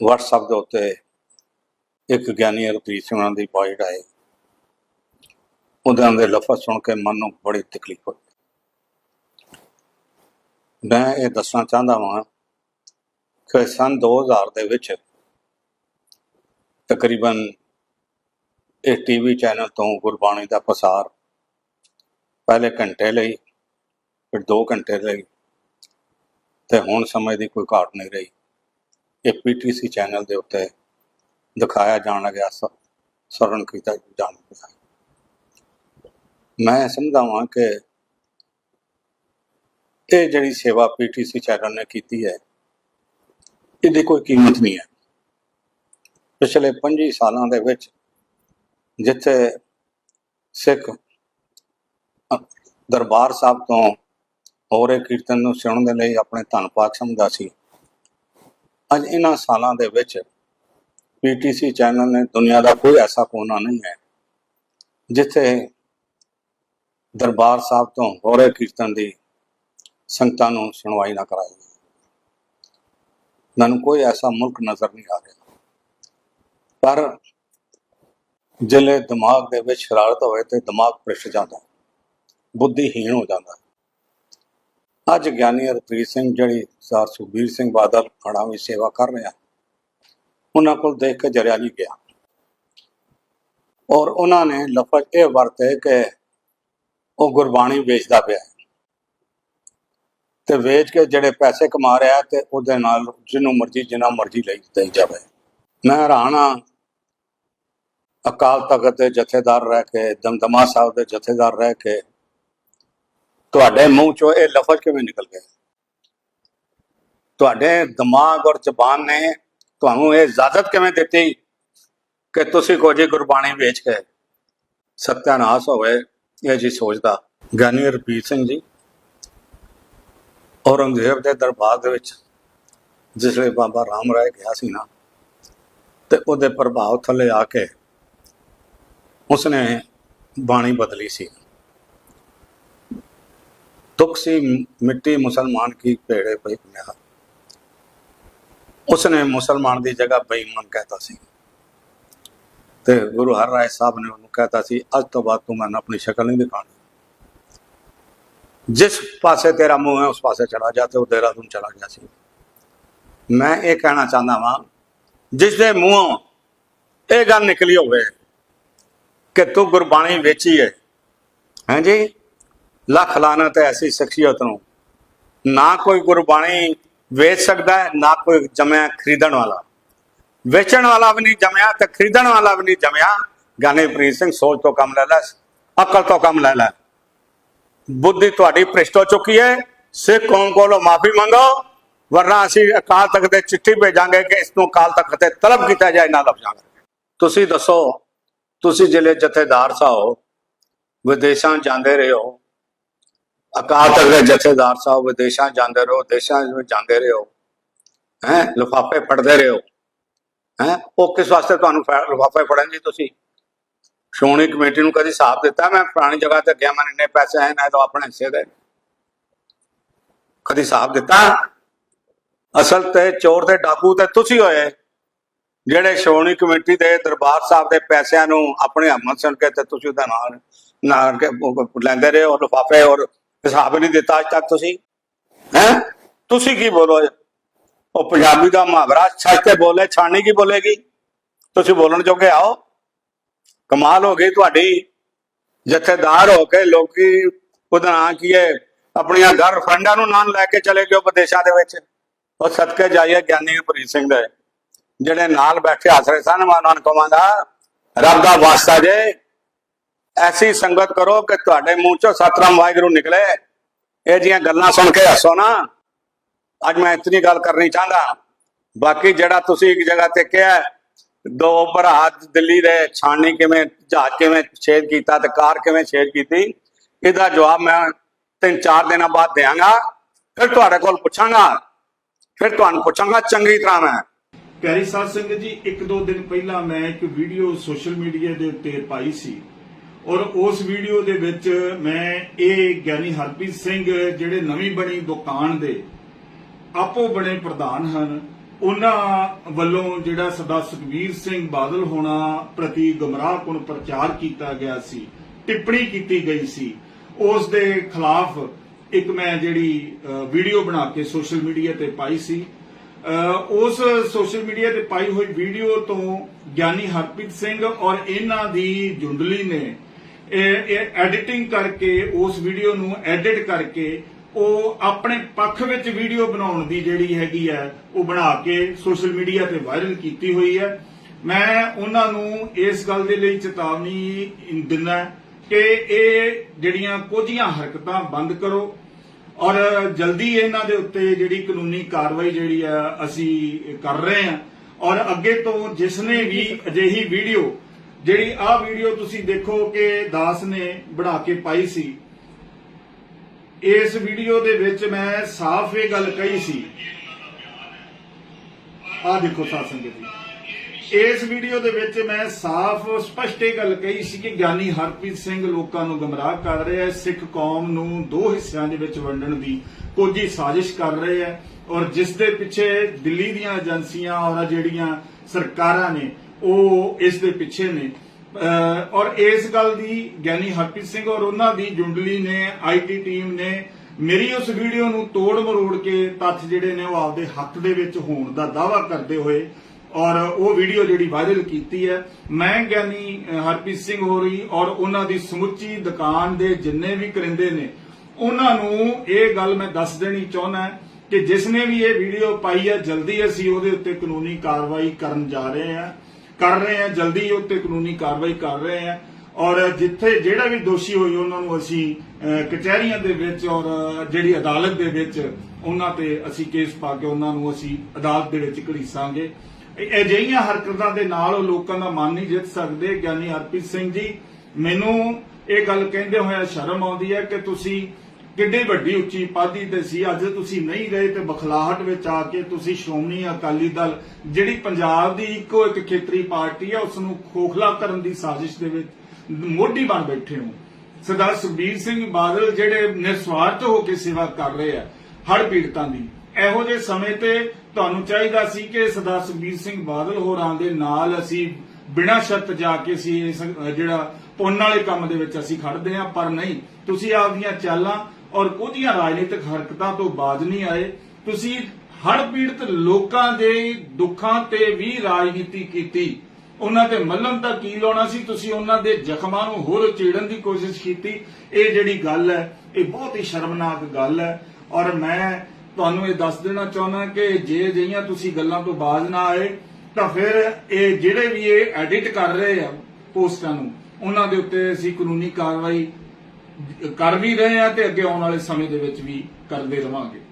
WhatsApp ਦੇ ਉੱਤੇ ਇੱਕ ਗਿਆਨੀ ਰਤੀਤ ਸਿੰਘ ਉਹਨਾਂ ਦੀ ਪੋਸਟ ਆਏ। ਉਹਨਾਂ ਦੇ ਲਫ਼ਜ਼ ਸੁਣ ਕੇ ਮਨ ਨੂੰ ਬੜੀ ਤਕਲੀਫ ਹੋਈ। ਮੈਂ ਇਹ ਦੱਸਣਾ ਚਾਹੁੰਦਾ ਹਾਂ ਕਿ ਸਨ 2000 ਦੇ ਵਿੱਚ ਤਕਰੀਬਨ ਇਹ ਟੀਵੀ ਚੈਨਲ ਤੋਂ ਗੁਰਬਾਣੀ ਦਾ ਪ੍ਰਸਾਰ ਪਹਿਲੇ ਘੰਟੇ ਲਈ, ਫਿਰ 2 ਘੰਟੇ ਲਈ ਤੇ ਹੁਣ ਸਮੇਂ ਦੀ ਕੋਈ ਘਾਟ ਨਹੀਂ ਰਹੀ। ਇਹ ਪੀਟੀਸੀ ਚੈਨਲ ਦੇ ਉੱਤੇ ਦਿਖਾਇਆ ਜਾਣ ਲੱਗਿਆ, ਸ- ਸਰਵਣ ਕੀਤਾ ਜਾਣ ਲੱਗਿਆ। ਮੈਂ ਸਮਝਦਾ ਹਾਂ ਕਿ ਇਹ ਜਿਹੜੀ ਸੇਵਾ ਪੀਟੀਸੀ ਚੈਨਲ ਨੇ ਕੀਤੀ ਹੈ, ਇਹਦੀ ਕੋਈ ਕੀਮਤ ਨਹੀਂ ਹੈ। ਪਿਛਲੇ 25 ਸਾਲਾਂ ਦੇ ਵਿੱਚ ਜਿੱਥੇ ਸਿੱਖ ਦਰਬਾਰ ਸਾਹਿਬ ਤੋਂ ਹੋਰੇ ਕੀਰਤਨ ਨੂੰ ਸੁਣਨ ਦੇ ਲਈ ਆਪਣੇ ਧੰਨ ਪਾਕ ਸਮਝਦਾ ਸੀ ਅੱਜ ਇਹਨਾਂ ਸਾਲਾਂ ਦੇ ਵਿੱਚ ਪੀਟੀਸੀ ਚੈਨਲ ਨੇ ਦੁਨੀਆ ਦਾ ਕੋਈ ਐਸਾ ਕੋਨਾ ਨਹੀਂ ਹੈ ਜਿੱਥੇ ਦਰਬਾਰ ਸਾਹਿਬ ਤੋਂ ਹੋਰੇ ਕੀਰਤਨ ਦੀ ਸੰਗਤਾਂ ਨੂੰ ਸੁਣਵਾਈ ਨਾ ਕਰਾਈ ਮੈਨੂੰ ਕੋਈ ਐਸਾ ਮੁਲਕ ਨਜ਼ਰ ਨਹੀਂ ਆ ਰਿਹਾ। ਪਰ ਜਿਲੇ ਦਿਮਾਗ ਦੇ ਵਿੱਚ ਸ਼ਰਾਰਤ ਹੋਵੇ ਤੇ ਦਿਮਾਗ ਭ੍ਰਿਸ਼ਟ ਜਾਂਦਾ ਬੁੱਧੀਹੀਣ ਹੋ ਜਾਂਦਾ ਅੱਜ ਗਿਆਨੀ ਹਰਪ੍ਰੀਤ ਸਿੰਘ, ਜਿਹੜੀ ਸਰ ਸੁਖਬੀਰ ਸਿੰਘ ਬਾਦਲ ਖੜਾ ਵੀ ਸੇਵਾ ਕਰ ਰਿਹਾ, ਉਹਨਾਂ ਕੋਲ ਦੇਖ ਕੇ ਜਰਿਆ ਨਹੀਂ ਗਿਆ। ਔਰ ਉਹਨਾਂ ਨੇ ਲਫ਼ਜ਼ ਇਹ ਵਰਤੇ ਕਿ ਉਹ ਗੁਰਬਾਣੀ ਵੇਚਦਾ ਪਿਆ ਤੇ ਵੇਚ ਕੇ ਜਿਹੜੇ ਪੈਸੇ ਕਮਾ ਰਿਹਾ ਤੇ ਉਹਦੇ ਨਾਲ ਜਿਹਨੂੰ ਮਰਜ਼ੀ, ਜਿੰਨਾ ਮਰਜ਼ੀ ਲਈ ਦੇਈ ਜਾਵੇ। ਮੈਂ ਹੈਰਾਨ ਹਾਂ, ਅਕਾਲ ਤਖਤ ਦੇ ਜਥੇਦਾਰ ਰਹਿ ਕੇ, ਦਮਦਮਾ ਸਾਹਿਬ ਦੇ ਜਥੇਦਾਰ ਰਹਿ ਕੇ ਤੁਹਾਡੇ ਮੂੰਹ ਚੋਂ ਇਹ ਲਫ਼ਜ਼ ਕਿਵੇਂ ਨਿਕਲ ਗਏ? ਤੁਹਾਡੇ ਦਿਮਾਗ ਔਰ ਜ਼ਬਾਨ ਨੇ ਤੁਹਾਨੂੰ ਇਹ ਇਜਾਜ਼ਤ ਕਿਵੇਂ ਦਿੱਤੀ ਕਿ ਤੁਸੀਂ ਕੋਈ ਜੀ ਗੁਰਬਾਣੀ ਵੇਚ ਕੇ ਸਤਿਆਨਾਸ਼ ਹੋਵੇ ਇਹ ਜੀ ਸੋਚਦਾ ਗਿਆਨੀ ਰਪੀਤ ਸਿੰਘ ਜੀ, ਔਰੰਗਜ਼ੇਬ ਦੇ ਦਰਬਾਰ ਦੇ ਵਿੱਚ, ਜਿਸ ਵੇਲੇ ਬਾਬਾ ਰਾਮ ਰਾਏ ਗਿਆ ਸੀ ਨਾ, ਤੇ ਉਹਦੇ ਪ੍ਰਭਾਵ ਥੱਲੇ ਆ ਕੇ ਉਸਨੇ ਬਾਣੀ ਬਦਲੀ ਸੀ। ਦੁੱਖ ਸੀ, ਮਿੱਟੀ ਮੁਸਲਮਾਨ ਕੀ ਪੇੜੇ ਪਈ ਪਿਆ ਉਸਨੇ ਮੁਸਲਮਾਨ ਦੀ ਜਗ੍ਹਾ ਬੇਈਮਾਨ ਕਹਿਤਾ ਸੀ। ਤੇ ਗੁਰੂ ਹਰ ਰਾਏ ਸਾਹਿਬ ਨੇ ਉਹਨੂੰ ਕਹਿਤਾ ਸੀ, ਅੱਜ ਤੋਂ ਬਾਅਦ ਤੂੰ ਮੈਨੂੰ ਆਪਣੀ ਸ਼ਕਲ ਨਹੀਂ ਦਿਖਾਣੀ ਜਿਸ ਪਾਸੇ ਤੇਰਾ ਮੂੰਹ ਹੈ, ਉਸ ਪਾਸੇ ਚਲਾ ਜਾ ਤੇ ਉਹ ਦੇਹਰਾਦੂਨ ਚਲਾ ਗਿਆ ਸੀ। ਮੈਂ ਇਹ ਕਹਿਣਾ ਚਾਹੁੰਦਾ ਵਾਂ, ਜਿਸ ਦੇ ਮੂੰਹੋਂ ਇਹ ਗੱਲ ਨਿਕਲੀ ਹੋਵੇ ਕਿ ਤੂੰ ਗੁਰਬਾਣੀ ਵੇਚੀ ਹੈ ਹਾਂਜੀ ਲੱਖ ਲਾਨਤ ਹੈ ਐਸੀ ਸ਼ਖਸੀਅਤ ਨੂੰ। ਨਾ ਕੋਈ ਗੁਰਬਾਣੀ ਵੇਚ ਸਕਦਾ ਹੈ, ਨਾ ਕੋਈ ਜਮਿਆ ਖਰੀਦਣ ਵਾਲਾ। ਵੇਚਣ ਵਾਲਾ ਵੀ ਨਹੀਂ ਜਮਿਆ ਤੇ ਖਰੀਦਣ ਵਾਲਾ ਵੀ ਨਹੀਂ ਜਮਿਆ। ਗਾਨੇ ਪ੍ਰੀਤ ਸਿੰਘ ਸੋਚ ਤੋਂ ਕੰਮ ਲੈ ਲੈ, ਅਕਲ ਤੋਂ ਕੰਮ ਲੈ ਲੈ। ਬੁੱਧੀ ਤੁਹਾਡੀ ਭ੍ਰਿਸ਼ਟ ਹੋ ਚੁੱਕੀ ਹੈ। ਸਿੱਖ ਕੌਮ ਕੋਲੋਂ ਮਾਫੀ ਮੰਗੋ, ਵਰਨਾ ਅਸੀਂ ਅਕਾਲ ਤਖਤ ਤੇ ਚਿੱਠੀ ਭੇਜਾਂਗੇ ਕਿ ਇਸ ਨੂੰ ਅਕਾਲ ਤਖਤ ਤੇ ਤਲਬ ਕੀਤਾ ਜਾਏ, ਨਾ ਲਫ਼ਜ਼ਾਂ ਤੁਸੀਂ ਦੱਸੋ, ਤੁਸੀਂ ਜਿਹੜੇ ਜਥੇਦਾਰ ਸਾਹਿਬ, ਵਿਦੇਸ਼ਾਂ ਜਾਂਦੇ ਰਹੇ ਹੋ ਅਕਾਲ ਤਖਤ ਦੇ ਜਥੇਦਾਰ ਸਾਹਿਬ, ਵਿਦੇਸ਼ਾਂ ਜਾਂਦੇ ਰਹੋ, ਦੇਸ਼ਾਂ ਵਿੱਚ ਜਾਂਦੇ ਰਹੇ, ਹੋ ਹੈ ਲਿਫਾਫੇ ਫੜਦੇ ਰਹੇ, ਹੋ ਹੈ ਉਹ ਕਿਸ ਵਾਸਤੇ ਤੁਹਾਨੂੰ ਫ- ਲਿਫਾਫੇ ਫੜਨ ਜੀ ਤੁਸੀਂ? ਸ਼੍ਰੋਮਣੀ ਕਮੇਟੀ ਨੂੰ ਕਦੀ ਹਿਸਾਬ ਦਿੱਤਾ? ਮੈਂ ਫਲਾਣੀ ਜਗ੍ਹਾ ਤੇ ਗਿਆ ਮੈਨੂੰ ਇੰਨੇ ਪੈਸੇ ਆਏ ਨਾ ਤਾਂ ਆਪਣੇ ਹਿੱਸੇ ਦੇ। ਕਦੀ ਹਿਸਾਬ ਦਿੱਤਾ? ਅਸਲ ਤੇ ਚੋਰ ਤੇ ਡਾਕੂ ਤੇ ਤੁਸੀਂ ਹੋਏ, ਜਿਹੜੇ ਸ਼੍ਰੋਮਣੀ ਕਮੇਟੀ ਦੇ ਦਰਬਾਰ ਸਾਹਿਬ ਦੇ ਪੈਸਿਆਂ ਨੂੰ ਆਪਣੇ ਹਮਤ ਸੁਣ ਕੇ ਤੇ ਤੁਸੀਂ ਉਹਦਾ ਨਾਂ ਨਾਲ ਕੇ ਲੈਂਦੇ ਰਹੇ ਔਰ ਲਿਫਾਫੇ ਔਰ ਹਿਸਾਬ ਨਹੀਂ ਦਿੱਤਾ ਅੱਜ ਤੱਕ ਤੁਸੀਂ। ਹੈ? ਤੁਸੀਂ ਕੀ ਬੋਲੋ ਉਹ ਪੰਜਾਬੀ ਦਾ ਮੁਹਾਵਰਾ ਸੱਚ ਤੇ ਬੋਲੇ, ਛਾਣੀ ਕੀ ਬੋਲੇਗੀ? ਤੁਸੀਂ ਬੋਲਣ ਜੋਗੇ ਆਓ। ਕਮਾਲ ਹੋ ਗਈ ਤੁਹਾਡੀ। ਜਥੇਦਾਰ ਹੋ ਕੇ ਲੋਕੀ ਉਹਦਾ ਨਾਂ ਕੀ ਹੈ? ਆਪਣੀਆਂ ਗਰਲਫ੍ਰੈਂਡਾਂ ਨੂੰ ਨਾਲ ਲੈ ਕੇ ਚਲੇ ਗਏ ਵਿਦੇਸ਼ਾਂ ਦੇ ਵਿੱਚ। ਉਹ ਸਦਕੇ ਜਾਈਏ ਗਿਆਨੀ ਪ੍ਰੀਤ ਸਿੰਘ ਦੇ। ਜਿਹੜੇ ਨਾਲ ਬੈਠੇ ਹੱਸ ਰਹੇ ਸਨ, ਮੈਂ ਉਹਨਾਂ ਨੂੰ ਕਹਾਂਗਾ, ਰੱਬ ਦਾ ਵਾਸਤਾ ਜੇ। ਐਸੀ ਸੰਗਤ ਕਰੋ ਕਿ ਤੁਹਾਡੇ ਮੂੰਹ ਚੋਂ ਸਤਨਾਮ ਵਾਹਿਗੁਰੂ ਨਿਕਲੇ। ਇਹ ਜੀਆਂ ਗੱਲਾਂ ਸੁਣ ਕੇ ਹੱਸੋ ਨਾ। ਅੱਜ ਮੈਂ ਇਤਨੀ ਗੱਲ ਕਰਨੀ ਚਾਹੁੰਦਾ। ਬਾਕੀ ਜਿਹੜਾ ਤੁਸੀਂ ਇੱਕ ਜਗ੍ਹਾ ਤੇ ਕਿਹਾ, ਦੋ ਭਰਾ ਦਿੱਲੀ ਦੇ ਛਾਣੀ ਕਿਵੇਂ, ਜਹਾਜ਼ ਕਿਵੇਂ ਛੇਦ ਕੀਤਾ ਤੇ ਕਾਰ ਕਿਵੇਂ ਛੇਦ ਕੀਤੀ, ਇਹਦਾ ਜਵਾਬ ਮੈਂ ਤਿੰਨ ਚਾਰ ਦਿਨਾਂ ਬਾਅਦ ਦੇਵਾਂਗਾ ਫਿਰ ਤੁਹਾਡੇ ਕੋਲ ਪੁੱਛਾਂਗਾ। ਫਿਰ ਤੁਹਾਨੂੰ ਪੁੱਛਾਂਗਾ, ਚੰਗੀ ਤਰ੍ਹਾਂ ਮੈਂ। ਪਿਆਰੀ ਸਾਧ ਸੰਗਤ ਜੀ, ਇੱਕ ਦੋ ਦਿਨ ਪਹਿਲਾਂ ਮੈਂ ਇੱਕ ਵੀਡੀਓ ਸੋਸ਼ਲ ਮੀਡੀਆ ਦੇ ਉੱਤੇ ਪਾਈ ਸੀ। ਔਰ ਉਸ ਵੀਡੀਓ ਦੇ ਵਿੱਚ ਮੈਂ ਇਹ ਗਿਆਨੀ ਹਰਪ੍ਰੀਤ ਸਿੰਘ ਜਿਹੜੇ ਨਵੀਂ ਬਣੀ ਦੁਕਾਨ ਦੇ ਆਪੋ ਬਣੇ ਪ੍ਰਧਾਨ ਹਨ, ਉਹਨਾਂ ਵੱਲੋਂ ਜਿਹੜਾ ਸਰਦਾਰ ਸੁਖਬੀਰ ਸਿੰਘ ਬਾਦਲ ਹੋਣਾ ਪ੍ਰਤੀ ਗਮਰਾਹਕੁਨ ਪ੍ਰਚਾਰ ਕੀਤਾ ਗਿਆ ਸੀ, ਟਿੱਪਣੀ ਕੀਤੀ ਗਈ ਸੀ, ਉਸ ਦੇ ਖਿਲਾਫ ਇੱਕ ਮੈਂ ਜਿਹੜੀ ਵੀਡੀਓ ਬਣਾ ਕੇ ਸੋਸ਼ਲ ਮੀਡੀਆ ਤੇ ਪਾਈ ਸੀ। ਉਸ ਸੋਸ਼ਲ ਮੀਡੀਆ ਤੇ ਪਾਈ ਹੋਈ ਵੀਡੀਓ ਤੋਂ ਗਿਆਨੀ ਹਰਪ੍ਰੀਤ ਸਿੰਘ ਔਰ ਇਹਨਾਂ ਦੀ ਜੁੰਡਲੀ ਨੇ ਇਹ ਐਡੀਟਿੰਗ ਕਰਕੇ, ਉਸ ਵੀਡੀਓ ਨੂੰ ਐਡਿਟ ਕਰਕੇ, ਉਹ ਆਪਣੇ ਪੱਖ ਵਿੱਚ ਵੀਡੀਓ ਬਣਾਉਣ ਦੀ ਜਿਹੜੀ ਹੈਗੀ ਹੈ, ਉਹ ਬਣਾ ਕੇ ਸੋਸ਼ਲ ਮੀਡੀਆ ਤੇ ਵਾਇਰਲ ਕੀਤੀ ਹੋਈ ਹੈ। ਮੈਂ ਉਹਨਾਂ ਨੂੰ ਇਸ ਗੱਲ ਦੇ ਲਈ ਚੇਤਾਵਨੀ ਦਿੰਦਾ ਕਿ ਇਹ ਜਿਹੜੀਆਂ ਕੁਝੀਆਂ ਹਰਕਤਾਂ ਬੰਦ ਕਰੋ ਔਰ ਜਲਦੀ ਇਹਨਾਂ ਦੇ ਉੱਤੇ ਜਿਹੜੀ ਕਾਨੂੰਨੀ ਕਾਰਵਾਈ ਜਿਹੜੀ ਆ, ਅਸੀਂ ਕਰ ਰਹੇ ਹਾਂ। ਔਰ ਅੱਗੇ ਤੋਂ ਜਿਸ ਨੇ ਵੀ ਅਜਿਹੀ ਵੀਡੀਓ ਜਿਹੜੀ ਆਹ ਵੀਡੀਓ ਤੁਸੀਂ ਦੇਖੋ ਕਿ ਦਾਸ ਨੇ ਬਣਾ ਕੇ ਪਾਈ ਸੀ, ਇਸ ਵੀਡੀਓ ਦੇ ਵਿੱਚ ਮੈਂ ਸਾਫ਼ ਇਹ ਗੱਲ ਕਹੀ ਸੀ। ਆਹ ਦੇਖੋ ਸਾਧ ਸੰਗਤ ਜੀ। ਇਸ ਵੀਡੀਓ ਦੇ ਵਿੱਚ ਮੈਂ ਸਾਫ਼, ਸਪਸ਼ਟ ਇਹ ਗੱਲ ਕਹੀ ਸੀ ਕਿ ਗਿਆਨੀ ਹਰਪ੍ਰੀਤ ਸਿੰਘ ਲੋਕਾਂ ਨੂੰ ਗਮਰਾਹ ਕਰ ਰਿਹਾ ਹੈ, ਸਿੱਖ ਕੌਮ ਨੂੰ ਦੋ ਹਿੱਸਿਆਂ ਦੇ ਵਿੱਚ ਵੰਡਣ ਦੀ ਕੋਝੀ ਸਾਜ਼ਿਸ਼ ਕਰ ਰਹੇ ਹੈ ਔਰ ਜਿਸ ਦੇ ਪਿੱਛੇ ਦਿੱਲੀ ਦੀਆਂ ਏਜੰਸੀਆਂ ਔਰ ਜਿਹੜੀਆਂ ਸਰਕਾਰਾਂ ਨੇ ਉਹ ਇਸ ਦੇ ਪਿੱਛੇ ਨੇ। ਔਰ ਇਸ ਗੱਲ ਦੀ ਗਿਆਨੀ ਹਰਪ੍ਰੀਤ ਸਿੰਘ ਔਰ ਉਹਨਾਂ ਦੀ ਜੁੰਡਲੀ ਨੇ ਆਈਟੀ ਟੀਮ ਨੇ ਮੇਰੀ ਉਸ ਵੀਡੀਓ ਨੂੰ ਤੋੜ ਮਰੋੜ ਕੇ ਤੱਥ ਜਿਹੜੇ ਨੇ ਉਹ ਆਪਦੇ ਹੱਕ ਦੇ ਵਿੱਚ ਹੋਣ ਦਾ ਦਾਅਵਾ ਕਰਦੇ ਹੋਏ ਔਰ ਉਹ ਵੀਡੀਓ ਜਿਹੜੀ ਵਾਇਰਲ ਕੀਤੀ ਹੈ, ਮੈਂ ਗਿਆਨੀ ਹਰਪ੍ਰੀਤ ਸਿੰਘ ਹੋਰੀ ਔਰ ਉਹਨਾਂ ਦੀ ਸਮੁੱਚੀ ਦੁਕਾਨ ਦੇ ਜਿੰਨੇ ਵੀ ਕਰਿੰਦੇ ਨੇ, ਉਹਨਾਂ ਨੂੰ ਇਹ ਗੱਲ ਮੈਂ ਦੱਸ ਦੇਣੀ ਚਾਹੁੰਦਾ ਕਿ ਜਿਸ ਨੇ ਵੀ ਇਹ ਵੀਡੀਓ ਪਾਈ ਹੈ, ਜਲਦੀ ਅਸੀਂ ਉਹਦੇ ਉੱਤੇ ਕਾਨੂੰਨੀ ਕਾਰਵਾਈ ਕਰਨ ਜਾ ਰਹੇ ਹਾਂ। ਕਰ ਰਹੇ ਹਾਂ, ਜਲਦੀ ਉੱਤੇ ਕਾਨੂੰਨੀ ਕਾਰਵਾਈ ਕਰ ਰਹੇ ਹਾਂ। ਔਰ ਜਿੱਥੇ ਜਿਹੜਾ ਵੀ ਦੋਸ਼ੀ ਹੋਈ ਉਹਨਾਂ ਨੂੰ ਅਸੀਂ ਕਚਹਿਰੀਆਂ ਦੇ ਵਿੱਚ ਔਰ ਜਿਹੜੀ ਅਦਾਲਤ ਦੇ ਵਿੱਚ ਉਹਨਾਂ ਤੇ ਅਸੀਂ ਕੇਸ ਪਾ ਕੇ ਉਹਨਾਂ ਨੂੰ ਅਸੀਂ ਅਦਾਲਤ ਦੇ ਵਿੱਚ ਘੜੀਸਾਂਗੇ। ਅਜਿਹੀਆਂ ਹਰਕਤਾਂ ਦੇ ਨਾਲ ਉਹ ਲੋਕਾਂ ਦਾ ਮਨ ਨਹੀਂ ਜਿੱਤ ਸਕਦੇ। ਗਿਆਨੀ ਹਰਪ੍ਰੀਤ ਸਿੰਘ ਜੀ, ਮੈਨੂੰ ਇਹ ਗੱਲ ਕਹਿੰਦੇ ਹੋਇਆ ਸ਼ਰਮ ਆਉਂਦੀ ਹੈ ਕਿ ਤੁਸੀਂ ਕਿੱਡੀ ਵੱਡੀ ਉੱਚੀ ਪਾਦੀ ਤੇ ਸੀ। ਅੱਜ ਤੁਸੀਂ ਨਹੀਂ ਗਏ ਤੇ ਬਖਲਾਹਟ ਵਿੱਚ ਆ ਕੇ ਤੁਸੀਂ ਸ਼੍ਰੋਮਣੀ ਅਕਾਲੀ ਦਲ, ਜਿਹੜੀ ਪੰਜਾਬ ਦੀ ਇੱਕੋ ਇੱਕ ਖੇਤਰੀ ਪਾਰਟੀ ਹੈ ਉਸ ਨੂੰ ਖੋਖਲਾ ਕਰਨ ਦੀ ਸਾਜ਼ਿਸ਼ ਦੇ ਵਿੱਚ ਮੋਢੀ ਬਣ ਬੈਠੇ ਹੋ। ਸਰਦਾਰ ਸੁਖਬੀਰ ਸਿੰਘ ਬਾਦਲ ਜਿਹੜੇ ਨਿਸਵਾਰਥ ਹੋ ਕੇ ਸੇਵਾ ਕਰ ਰਹੇ ਆ ਹੜ ਪੀੜਤਾਂ ਦੀ। ਇਹੋ ਜਿਹੇ ਸਮੇਂ ਤੇ ਤੁਹਾਨੂੰ ਚਾਹੀਦਾ ਸੀ ਕਿ ਸਰਦਾਰ ਸੁਖਬੀਰ ਸਿੰਘ ਬਾਦਲ ਹੋਰਾਂ ਦੇ ਨਾਲ ਅਸੀਂ ਬਿਨਾਂ ਸ਼ਰਤ ਜਾ ਕੇ ਅਸੀਂ ਜਿਹੜਾ ਪੁੰਨ ਵਾਲੇ ਕੰਮ ਦੇ ਵਿੱਚ ਅਸੀਂ ਖੜਦੇ ਹਾਂ, ਪਰ ਨਹੀਂ। ਤੁਸੀਂ ਆਪਦੀਆਂ ਚਾਲਾਂ ਔਰ ਉਹਦੀਆਂ ਰਾਜਨੀਤਿਕ ਹਰਕਤਾਂ ਤੋਂ ਬਾਜ ਨਹੀਂ ਆਏ। ਤੁਸੀਂ ਹੜ ਪੀੜਤ ਲੋਕਾਂ ਦੇ ਦੁੱਖਾਂ ਤੇ ਵੀ ਰਾਜਨੀਤੀ ਕੀਤੀ। ਉਹਨਾਂ ਤੇ ਮੱਲਮ ਤਾਂ ਕੀ ਲਾਉਣਾ ਸੀ? ਤੁਸੀਂ ਉਹਨਾਂ ਦੇ ਜ਼ਖਮਾਂ ਨੂੰ ਹੋਰ ਚੀੜਨ ਦੀ ਕੋਸ਼ਿਸ਼ ਕੀਤੀ। ਇਹ ਜਿਹੜੀ ਗੱਲ ਹੈ, ਇਹ ਬਹੁਤ ਹੀ ਸ਼ਰਮਨਾਕ ਗੱਲ ਹੈ। ਔਰ ਮੈਂ ਤੁਹਾਨੂੰ ਇਹ ਦੱਸ ਦੇਣਾ ਚਾਹੁੰਦਾ ਕਿ ਜੇ ਜਿਹੀਆਂ ਤੁਸੀਂ ਗੱਲਾਂ ਤੋਂ ਬਾਜ਼ ਨਾ ਆਏ, ਤਾਂ ਫਿਰ ਇਹ ਜਿਹੜੇ ਵੀ ਇਹ ਐਡਿਟ ਕਰ ਰਹੇ ਆ ਪੋਸਟਾਂ ਨੂੰ, ਉਹਨਾਂ ਦੇ ਉੱਤੇ ਅਸੀਂ ਕਾਨੂੰਨੀ ਕਾਰਵਾਈ ਕਰ ਵੀ ਰਹੇ ਆ ਤੇ ਅੱਗੇ ਆਉਣ ਵਾਲੇ ਸਮੇਂ ਦੇ ਵਿੱਚ ਵੀ ਕਰਦੇ ਰਵਾਂਗੇ।